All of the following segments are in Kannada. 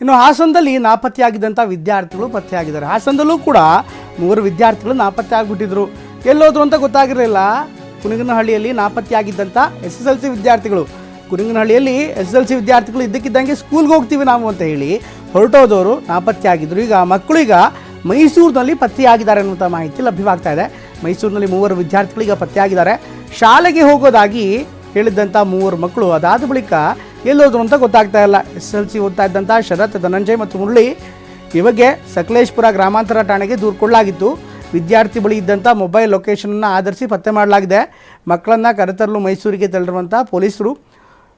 ಇನ್ನು ಹಾಸನದಲ್ಲಿ ನಾಪತ್ತೆಯಾಗಿದ್ದಂಥ ವಿದ್ಯಾರ್ಥಿಗಳು ಪತ್ತೆಯಾಗಿದ್ದಾರೆ. ಹಾಸನದಲ್ಲೂ ಕೂಡ ಮೂವರು ವಿದ್ಯಾರ್ಥಿಗಳು ನಾಪತ್ತೆ ಆಗಿಬಿಟ್ಟಿದ್ರು ಎಲ್ಲೋದ್ರು ಅಂತ ಗೊತ್ತಾಗಿರಲಿಲ್ಲ. ಕುಣಿಗನಹಳ್ಳಿಯಲ್ಲಿ ನಾಪತ್ತೆಯಾಗಿದ್ದಂಥ ಎಸ್ ಎಸ್ ಎಲ್ ಸಿ ವಿದ್ಯಾರ್ಥಿಗಳು. ಕುಣಿಗನಹಳ್ಳಿಯಲ್ಲಿ ಎಸ್ ಎಸ್ ಎಲ್ ಸಿ ವಿದ್ಯಾರ್ಥಿಗಳು ಇದ್ದಕ್ಕಿದ್ದಂಗೆ ಸ್ಕೂಲ್ಗೆ ಹೋಗ್ತೀವಿ ನಾವು ಅಂತ ಹೇಳಿ ಹೊರಟೋದವರು ನಾಪತ್ತೆಯಾಗಿದ್ದರು ಈಗ ಮಕ್ಕಳು ಈಗ ಮೈಸೂರಿನಲ್ಲಿ ಪತ್ತೆಯಾಗಿದ್ದಾರೆ ಅನ್ನುವಂಥ ಮಾಹಿತಿ ಲಭ್ಯವಾಗ್ತಾ ಇದೆ. ಮೈಸೂರಿನಲ್ಲಿ ಮೂವರು ವಿದ್ಯಾರ್ಥಿಗಳು ಈಗ ಪತ್ತೆಯಾಗಿದ್ದಾರೆ. ಶಾಲೆಗೆ ಹೋಗೋದಾಗಿ ಹೇಳಿದ್ದಂಥ ಮೂವರು ಮಕ್ಕಳು. ಅದಾದ ಬಳಿಕ ಎಲ್ಲೋದ್ರು ಅಂತ ಗೊತ್ತಾಗ್ತಾ ಇಲ್ಲ. ಎಸ್ ಎಲ್ ಸಿ ಓದ್ತಾ ಇದ್ದಂಥ ಶರತ್, ಧನಂಜಯ್ ಮತ್ತು ಮುರಳಿ ಬಗ್ಗೆ ಸಕಲೇಶ್ಪುರ ಗ್ರಾಮಾಂತರ ಠಾಣೆಗೆ ದೂರು ಕೊಡಲಾಗಿತ್ತು ವಿದ್ಯಾರ್ಥಿ ಬಳಿ ಇದ್ದಂಥ ಮೊಬೈಲ್ ಲೊಕೇಶನನ್ನು ಆಧರಿಸಿ ಪತ್ತೆ ಮಾಡಲಾಗಿದೆ. ಮಕ್ಕಳನ್ನು ಕರೆತರಲು ಮೈಸೂರಿಗೆ ತೆರಳಿರುವಂಥ ಪೊಲೀಸರು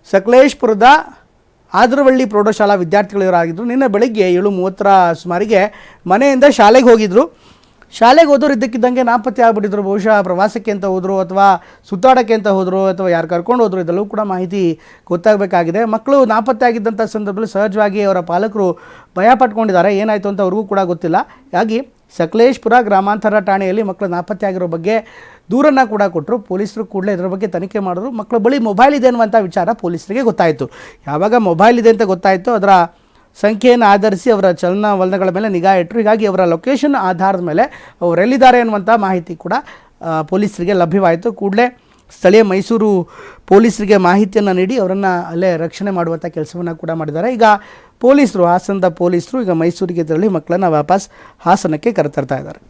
ಸಕಲೇಶ್ಪುರದ ಆದ್ರವಳ್ಳಿ ಪ್ರೌಢಶಾಲಾ ವಿದ್ಯಾರ್ಥಿಗಳಿವರಾಗಿದ್ದರು ನಿನ್ನೆ ಬೆಳಗ್ಗೆ ಏಳು ಮೂವತ್ತರ ಸುಮಾರಿಗೆ ಮನೆಯಿಂದ ಶಾಲೆಗೆ ಹೋಗಿದ್ದರು ಶಾಲೆಗೆ ಹೋದವ್ರು ಇದ್ದಕ್ಕಿದ್ದಂಗೆ ನಾಪತ್ತೆ ಆಗ್ಬಿಟ್ಟಿದ್ರು. ಬಹುಶಃ ಪ್ರವಾಸಕ್ಕೆ ಅಂತ ಹೋದರು ಅಥವಾ ಸುತ್ತಾಡೋಕ್ಕೆ ಅಂತ ಹೋದರು ಅಥವಾ ಯಾರು ಕರ್ಕೊಂಡು ಹೋದರು, ಇದೆಲ್ಲವೂ ಕೂಡ ಮಾಹಿತಿ ಗೊತ್ತಾಗಬೇಕಾಗಿದೆ. ಮಕ್ಕಳು ನಾಪತ್ತೆ ಆಗಿದ್ದಂಥ ಸಂದರ್ಭದಲ್ಲಿ ಸಹಜವಾಗಿ ಅವರ ಪಾಲಕರು ಭಯ ಪಟ್ಕೊಂಡಿದ್ದಾರೆ. ಏನಾಯಿತು ಅಂತ ಅವ್ರಿಗೂ ಕೂಡ ಗೊತ್ತಿಲ್ಲ. ಹಾಗಾಗಿ ಸಕಲೇಶ್ಪುರ ಗ್ರಾಮಾಂತರ ಠಾಣೆಯಲ್ಲಿ ಮಕ್ಕಳು ನಾಪತ್ತೆ ಆಗಿರೋ ಬಗ್ಗೆ ದೂರನ್ನು ಕೂಡ ಕೊಟ್ಟರು ಪೊಲೀಸರು ಕೂಡಲೇ ಇದರ ಬಗ್ಗೆ ತನಿಖೆ ಮಾಡಿದ್ರು. ಮಕ್ಕಳ ಬಳಿ ಮೊಬೈಲ್ ಇದೆ ಅನ್ನುವಂಥ ವಿಚಾರ ಪೊಲೀಸರಿಗೆ ಗೊತ್ತಾಯಿತು. ಯಾವಾಗ ಮೊಬೈಲ್ ಇದೆ ಅಂತ ಗೊತ್ತಾಯಿತು, ಅದರ ಸಂಖ್ಯೆಯನ್ನು ಆಧರಿಸಿ ಅವರ ಚಲನವಲನಗಳ ಮೇಲೆ ನಿಗಾ ಇಟ್ಟರು. ಹೀಗಾಗಿ ಅವರ ಲೊಕೇಶನ್ ಆಧಾರದ ಮೇಲೆ ಅವರೆಲ್ಲಿದ್ದಾರೆ ಅನ್ನುವಂಥ ಮಾಹಿತಿ ಕೂಡ ಪೊಲೀಸರಿಗೆ ಲಭ್ಯವಾಯಿತು. ಕೂಡಲೇ ಸ್ಥಳೀಯ ಮೈಸೂರು ಪೊಲೀಸರಿಗೆ ಮಾಹಿತಿಯನ್ನು ನೀಡಿ ಅವರನ್ನು ಅಲ್ಲೇ ರಕ್ಷಣೆ ಮಾಡುವಂಥ ಕೆಲಸವನ್ನು ಕೂಡ ಮಾಡಿದ್ದಾರೆ. ಈಗ ಪೊಲೀಸರು, ಹಾಸನದ ಪೊಲೀಸರು ಈಗ ಮೈಸೂರಿಗೆ ತೆರಳಿ ಮಕ್ಕಳನ್ನು ವಾಪಸ್ ಹಾಸನಕ್ಕೆ ಕರೆತರ್ತಾ ಇದ್ದಾರೆ.